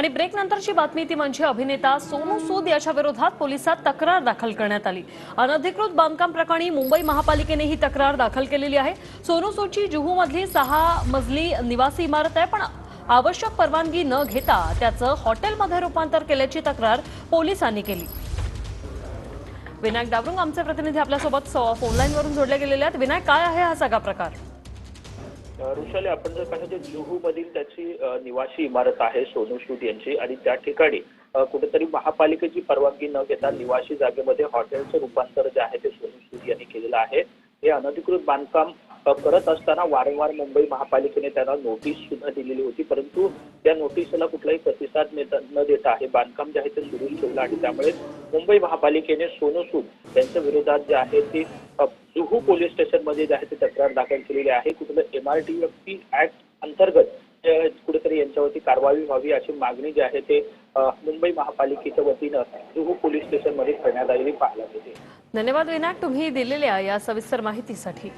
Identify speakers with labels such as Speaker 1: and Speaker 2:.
Speaker 1: आणि ब्रेक नंतरची बातमी ती म्हणजे अभिनेता सोनू सूद याच्या विरोधात पोलिसात तक्रार दाखल करण्यात आली. अनधिकृत बांधकाम प्रकरणी मुंबई महापालिकेने ही तक्रार दाखल केलेली आहे. सोनू सूदची जुहूमधली सहा मजली निवासी इमारत आहे पण आवश्यक परवानगी न घेता त्याचं हॉटेलमध्ये रूपांतर केल्याची तक्रार पोलिसांनी केली. विनायक दाबरुंग आमचे प्रतिनिधी आपल्यासोबत फोनलाईनवरून जोडले गेलेले आहेत. विनायक काय आहे हा सगळा प्रकार?
Speaker 2: ऋषाले आपण जर पाहिलं तर जुहू मधील त्याची निवासी इमारत आहे सोनू सूद यांची. आणि त्या ठिकाणी कुठेतरी महापालिकेची परवानगी न घेता निवासी जागेमध्ये हॉटेलचं रूपांतर जे आहे ते सोनू सूद यांनी केलेलं आहे. हे अनधिकृत बांधकाम करत असताना वारंवार मुंबई महापालिकेने त्यांना नोटीस सुद्धा दिलेली होती. परंतु त्या नोटीसला कुठलाही प्रतिसाद न देता हे बांधकाम जे आहे ते सुरू ठेवलं. आणि त्यामुळे मुंबई महापालिकेने सोनू सूद यांच्या विरोधात जे आहे ते जुहू पोलीस स्टेशनमध्ये जे आहे ते तक्रार दाखल केलेली आहे. कुठलं एमआरटीएफपी ऍक्ट अंतर्गत कुठेतरी यांच्यावरती कारवाई व्हावी अशी मागणी जी आहे ते मुंबई महापालिकेच्या वतीनं जुहू पोलीस स्टेशनमध्ये करण्यात आलेली पाहायला मिळते.
Speaker 1: धन्यवाद विनायक. तुम्ही दिलेल्या या सविस्तर माहितीसाठी.